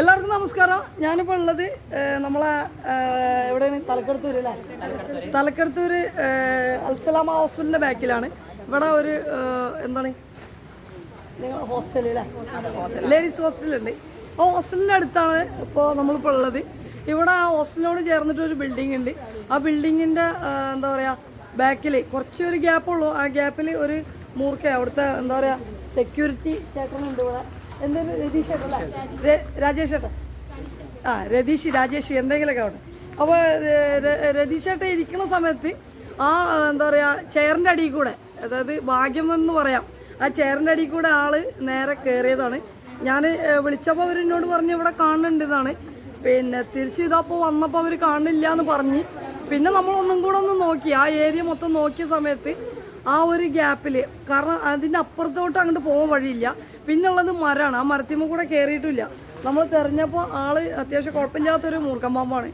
എല്ലാവർക്കും നമസ്കാരം. ഞാനിപ്പോൾ ഉള്ളത് നമ്മളെ എവിടെയാണ്? തലക്കടത്തൂര് അല്ലേ? തലക്കടത്തൂര് ഏഹ്, അൽസലാമ ഹോസ്പിറ്റലിന്റെ ബാക്കിലാണ്. ഇവിടെ ഒരു എന്താണ്? നിങ്ങൾ ഹോസ്റ്റൽ അല്ലേ? ലേഡീസ് ഹോസ്റ്റലുണ്ട്. ആ ഹോസ്റ്റലിന്റെ അടുത്താണ് ഇപ്പോൾ നമ്മളിപ്പോൾ ഉള്ളത്. ഇവിടെ ആ ഹോസ്റ്റലിനോട് ചേർന്നിട്ട് ഒരു ബിൽഡിംഗ് ഉണ്ട്. ആ ബിൽഡിങ്ങിന്റെ എന്താ പറയുക ബാക്കിൽ കുറച്ച് ഒരു ഗ്യാപ്പുള്ളൂ ആ ഗ്യാപ്പിൽ ഒരു മൂർക്ക അവിടുത്തെ എന്താ പറയുക സെക്യൂരിറ്റി ചേട്ടനുണ്ട് ഇവിടെ. എന്തെങ്കിലും രതീഷ് ചേട്ടൻ ആ രതീഷ് രാജേഷ് എന്തെങ്കിലുമൊക്കെ ഉണ്ട് അപ്പോൾ രതീഷ് ചേട്ടൻ ഇരിക്കുന്ന സമയത്ത് ആ എന്താ പറയുക ചെയറിന്റെ അടിയിൽ കൂടെ അതായത് ഭാഗ്യം എന്ന് പറയാം ആ ചെയറിന്റെ അടിയിൽ കൂടെ ആൾ നേരെ കയറിയതാണ് ഞാൻ വിളിച്ചപ്പോൾ അവർ എന്നോട് പറഞ്ഞു ഇവിടെ കാണുന്നുണ്ട് എന്നാണ് പിന്നെ തിരിച്ച് ഇതപ്പോൾ വന്നപ്പോൾ അവർ കാണില്ല എന്ന് പറഞ്ഞ് പിന്നെ നമ്മളൊന്നും കൂടെ ഒന്ന് നോക്കി ആ ഏരിയ മൊത്തം നോക്കിയ സമയത്ത് ആ ഒരു ഗ്യാപ്പിൽ കാരണം അതിന്റെ അപ്പുറത്തോട്ട് അങ്ങോട്ട് പോകാൻ വഴിയില്ല. പിന്നുള്ളത് മരമാണ് ആ മരത്തിമ്മ കൂടെ കയറിയിട്ടില്ല നമ്മൾ തെരഞ്ഞപ്പോൾ ആൾ അത്യാവശ്യം കുഴപ്പമില്ലാത്തൊരു മൂർഖൻ പാമ്പാണ്.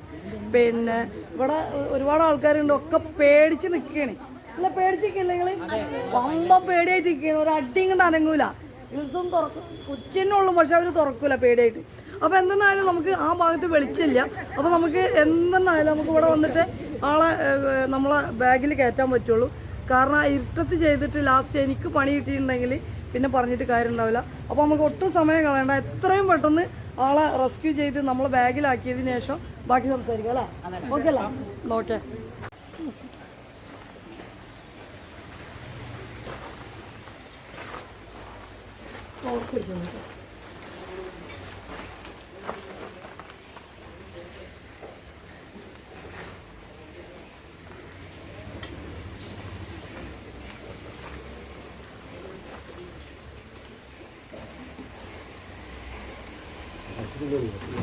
പിന്നെ ഇവിടെ ഒരുപാട് ആൾക്കാരുണ്ട്. ഒക്കെ പേടിച്ച് നിൽക്കുകയാണ് അല്ല പേടിച്ചിരിക്കില്ല നിങ്ങൾ പമ്പ പേടിയായിട്ട് നിൽക്കുകയാണ് ഒരു അടി കൊണ്ട് അനങ്ങൂല. ദിവസം തുറക്കും. ഉച്ചനുള്ളൂ പക്ഷെ അവർ തുറക്കൂല പേടിയായിട്ട്. അപ്പോൾ എന്തെന്നായാലും നമുക്ക് ആ ഭാഗത്ത് വെളിച്ചില്ല അപ്പോൾ നമുക്ക് എന്തെന്നായാലും നമുക്ക് ഇവിടെ വന്നിട്ട് ആളെ നമ്മളെ ബാഗിൽ കയറ്റാൻ പറ്റുള്ളൂ. കാരണം ആ ഇരുട്ടത്ത് ചെയ്തിട്ട് ലാസ്റ്റ് എനിക്ക് പണി കിട്ടിയിട്ടുണ്ടെങ്കിൽ പിന്നെ പറഞ്ഞിട്ട് കാര്യം ഉണ്ടാവില്ല അപ്പോൾ നമുക്ക് ഒട്ടും സമയം കളയണ്ട. എത്രയും പെട്ടെന്ന് ആളെ റെസ്ക്യൂ ചെയ്ത് നമ്മൾ ബാഗിലാക്കിയതിന് ശേഷം ബാക്കി സംസാരിക്കാം അല്ലേ? ഓക്കെ അല്ല? ഓക്കെ ഓക്കെ പോട്ടെ. ഏയ്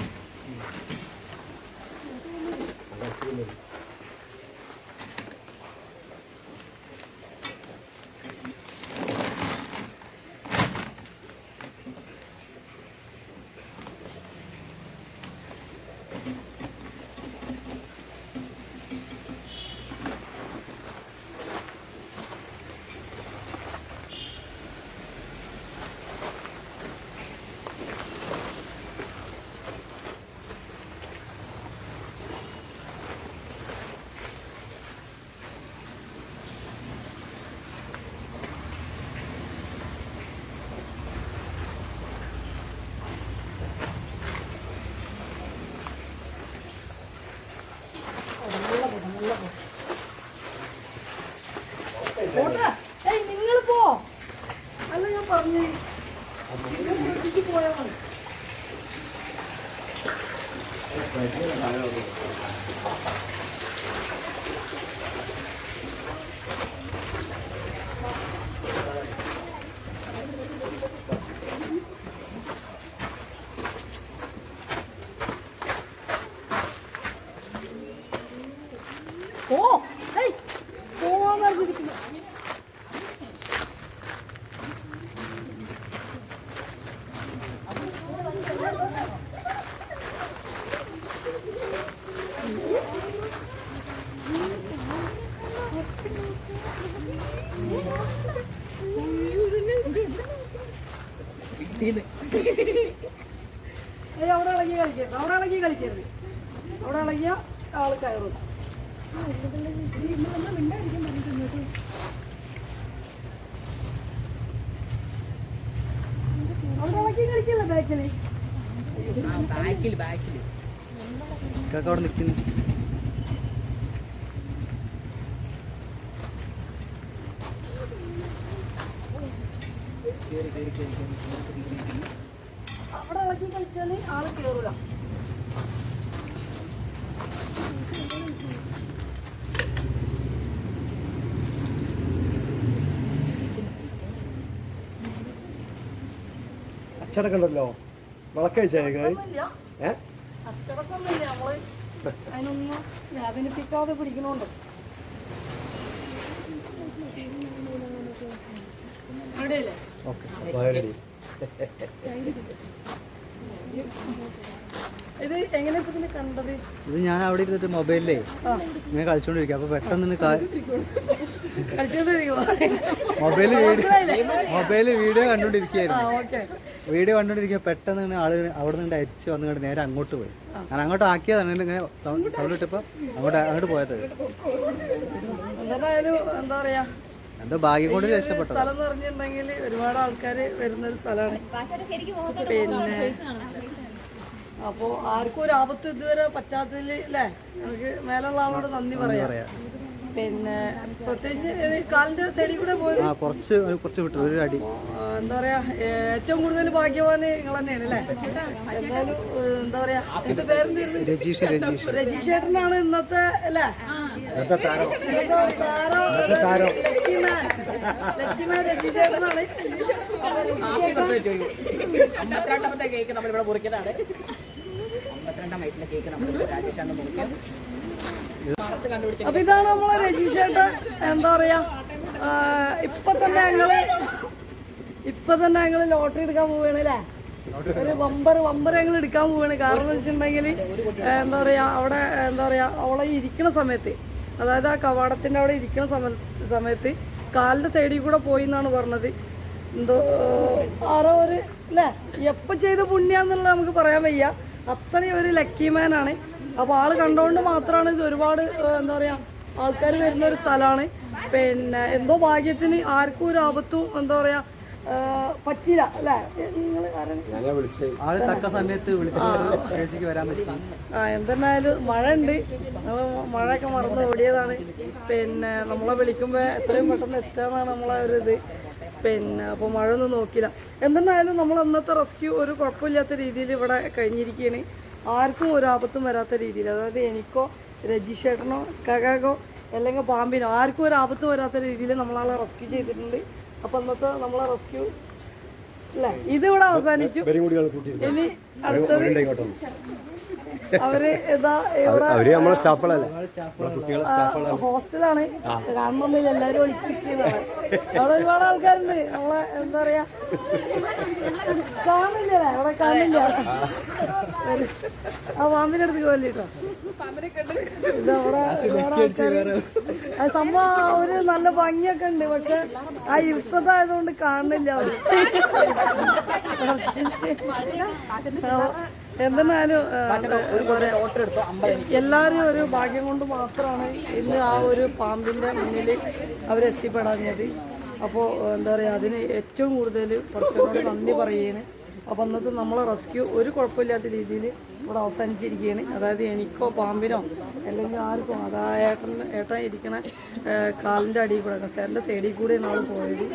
നിങ്ങൾ പോ. അല്ല ഞാൻ പറഞ്ഞു. പോയാ മതി പോ ഏയ് പോവാൻ പറഞ്ഞിരിക്കുന്നു ഏയ് അവിടെ ഇളകി കളിക്കരുത്. അവിടെ ഇളകി കളിക്കരുത്. അവിടെ ഇളകിയ ആൾ കയറും. അവിടെ കളിക്കില്ല ബാക്കിൽ ബാക്കിൽ അവിടെ നിൽക്കുന്നു. അവിടെ ഇളക്കി കളിച്ചാൽ ആൾ കേറൂല. അച്ചടക്കം ഉണ്ടല്ലോ ഏ? നമ്മൾ അതിനൊന്നും വേദനിപ്പിക്കാതെ പിടിക്കണോണ്ട്. അവിടെയല്ലേ? ഇത് ഞാൻ അവിടെ ഇരുന്നിട്ട് മൊബൈലിലേ ഇങ്ങനെ കളിച്ചോണ്ടിരിക്കും അപ്പൊ പെട്ടെന്ന് മൊബൈൽ വീഡിയോ മൊബൈൽ വീഡിയോ കണ്ടോണ്ടിരിക്കുകയായിരുന്നു വീഡിയോ കണ്ടോണ്ടിരിക്കുക പെട്ടെന്ന് ഇങ്ങനെ ആൾ അവിടെ നിന്ന് അരിച്ച് വന്നുകൊണ്ട് നേരെ അങ്ങോട്ട് പോയി. ഞാൻ അങ്ങോട്ട് ആക്കിയതാണ് ഇങ്ങനെ സൗണ്ട് സൗണ്ട് ഇട്ടപ്പോൾ അങ്ങോട്ട് അങ്ങോട്ട് പോയത്. എന്തായാലും എന്താ പറയാ എന്തോ ഭാഗ്യം കൊണ്ട് രക്ഷപ്പെട്ടു സ്ഥലം എന്ന് പറഞ്ഞിട്ടുണ്ടെങ്കിൽ ഒരുപാട് ആൾക്കാർ വരുന്ന ഒരു സ്ഥലമാണ്. പിന്നെ അപ്പോൾ ആർക്കും ഒരു ആപത്ത് ഇതുവരെ പറ്റാത്തതിൽ അല്ലേ നമുക്ക് മേലുള്ള ആളോട് നന്ദി പറയാം. പറയാം. പിന്നെ പ്രത്യേകിച്ച് കാലിന്റെ സൈഡിൽ കൂടെ പോയത് ആ കുറച്ച് കുറച്ച് വിട്ടു ഒരു അടി. എന്താ പറയാ ഏറ്റവും കൂടുതൽ ഭാഗ്യവാന് നിങ്ങൾ തന്നെയാണ് അല്ലേ? എന്തായാലും എന്താ പറയാ എന്റെ പേരെന്തായിരുന്നു രജീഷ് രജീഷ്. രജീഷ് ചേട്ടനാണ് ഇന്നത്തെ അല്ലേ? ഇന്നത്തെ താരം. ഇന്നത്തെ താരം. Lucky man. Lucky man Rajeesh ചേട്ടനാണ്. കേക്ക് നമ്മളിവിടെ മുറിക്കുന്നതാണ്. രാജേഷാണ് അപ്പൊ ഇതാണ് നമ്മളെ രജീഷ് എന്താ പറയാ? ഇപ്പൊ തന്നെ ഞങ്ങൾ ഇപ്പൊ തന്നെ ഞങ്ങൾ ലോട്ടറി എടുക്കാൻ പോവാണ് അല്ലേ? ഒരു വമ്പർ വമ്പർ ഞങ്ങൾ എടുക്കാൻ പോവാണ്. കാരണം എന്ന് വെച്ചിട്ടുണ്ടെങ്കിൽ എന്താ പറയാ അവിടെ എന്താ പറയാ അവളെ ഇരിക്കുന്ന സമയത്ത് അതായത് ആ കവാടത്തിന്റെ അവിടെ ഇരിക്കുന്ന സമ- സമയത്ത് കാലിന്റെ സൈഡിൽ കൂടെ പോയി എന്നാണ് പറഞ്ഞത്. എന്തോ ആരോ ഒരു അല്ലേ? എപ്പോ ചെയ്ത പുണ്യാന്നുള്ളത് നമുക്ക് പറയാൻ വയ്യ. അത്രയും ഒരു ലക്കി മാനാണ് അപ്പൊ ആൾ കണ്ടോണ്ട് മാത്രമാണ് ഇത് ഒരുപാട് എന്താ പറയാ ആൾക്കാർ വരുന്ന ഒരു സ്ഥലമാണ് പിന്നെ എന്തോ ഭാഗ്യത്തിന് ആർക്കും ഒരു ആപത്തും എന്താ പറയാ പറ്റില്ല അല്ലേ? നിങ്ങൾ ആൾ തക്ക സമയത്ത് വിളിച്ചു ചേച്ചിക്ക് വരാൻ പറ്റി. ആ എന്തെന്നായാലും മഴ ഉണ്ട് മഴയൊക്കെ മറന്ന് ഓടിയതാണ്. പിന്നെ നമ്മളെ വിളിക്കുമ്പോൾ എത്രയും പെട്ടെന്ന് എത്തുകയെന്നാണ് നമ്മളെ ഒരു ഇത്. പിന്നെ അപ്പോൾ മഴ ഒന്നും നോക്കില്ല എന്തെന്നായാലും നമ്മൾ അന്നത്തെ റെസ്ക്യൂ ഒരു കുഴപ്പമില്ലാത്ത രീതിയിൽ ഇവിടെ കഴിഞ്ഞിരിക്കുകയാണ്. ആർക്കും ഒരു ആപത്തും വരാത്ത രീതിയിൽ. അതായത് എനിക്കോ രജിഷേട്ടനോ കകാകോ അല്ലെങ്കിൽ പാമ്പിനോ ആർക്കും ഒരു ആപത്തും വരാത്ത രീതിയിൽ നമ്മളാളെ റെസ്ക്യൂ ചെയ്തിട്ടുണ്ട്. അപ്പോൾ അന്നത്തെ നമ്മളെ റെസ്ക്യൂ അല്ലേ ഇതിവിടെ അവസാനിച്ചു. ഇനി അടുത്തത് അവർ അവർ നമ്മളെ സ്റ്റാഫുകളല്ലേ ഹോസ്റ്റലാണ് കാണുന്നില്ല എല്ലാരും ഒളിച്ചിരിക്കുന്നതാണ് അവിടെ ഒരുപാട് ആൾക്കാരുണ്ട് നമ്മളെ എന്താ പറയാ കാണില്ല അവിടെ കാണില്ല ആ പാമ്പിന്റെ അടുത്ത് കൊല്ലിട്ടോ ഇതവിടെ ഒരുപാട് ആൾക്കാര് സംഭവം അവർ നല്ല ഭംഗിയൊക്കെ ഉണ്ട് പക്ഷെ ആ ഇരുട്ടതായതുകൊണ്ട് കാണുന്നില്ല അവിടെ എന്തെന്നാലും എല്ലാവരും ഒരു ഭാഗ്യം കൊണ്ട് മാത്രമാണ് ഇന്ന് ആ ഒരു പാമ്പിന്റെ മുന്നിൽ അവരെത്തിപ്പെടാഞ്ഞത്. അപ്പോൾ എന്താ പറയുക അതിന് ഏറ്റവും കൂടുതൽ കുറച്ചുകൂടെ നന്ദി പറയുകയാണ്. അപ്പോൾ അന്നത്തെ നമ്മളെ റെസ്ക്യൂ ഒരു കുഴപ്പമില്ലാത്ത രീതിയിൽ ഇവിടെ അവസാനിച്ചിരിക്കുകയാണ്. അതായത് എനിക്കോ പാമ്പിനോ അല്ലെങ്കിൽ ആർക്കും അതാ ഏട്ടൻ ഏട്ടൻ ഇരിക്കണ കാലിന്റെ അടിയിൽ കൂടെ കസേരന്റെ സൈഡിൽ കൂടെയാണ് ആൾ പോയത്.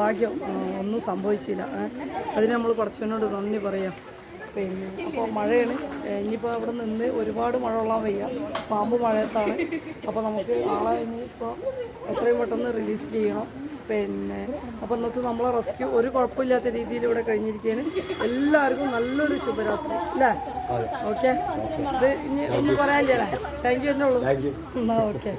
ഭാഗ്യം ഒന്നും സംഭവിച്ചില്ല. അതിന് നമ്മൾ കുറച്ചുകൂടെ നന്ദി പറയാം. പിന്നെ അപ്പോൾ മഴയാണ്. ഇനിയിപ്പോൾ അവിടെ നിന്ന് ഒരുപാട് മഴ കൊള്ളാൻ വയ്യ. പാമ്പ് മഴയത്താണ്. അപ്പോൾ നമുക്ക് ആളെ ഇനിയിപ്പോൾ എത്രയും പെട്ടെന്ന് റിലീസ് ചെയ്യണം. പിന്നെ അപ്പോൾ ഇന്നത്തെ നമ്മളെ റെസ്ക്യൂ ഒരു കുഴപ്പമില്ലാത്ത രീതിയിൽ ഇവിടെ കഴിഞ്ഞിരിക്കുകയാണ്. എല്ലാവർക്കും നല്ലൊരു ശുഭരാത്രി അല്ലേ? ഓക്കെ ഇത് ഇനി ഒന്നും പറയാനില്ല താങ്ക് യു എന്നുള്ളൂ ഉള്ളൂ. എന്നാൽ ഓക്കെ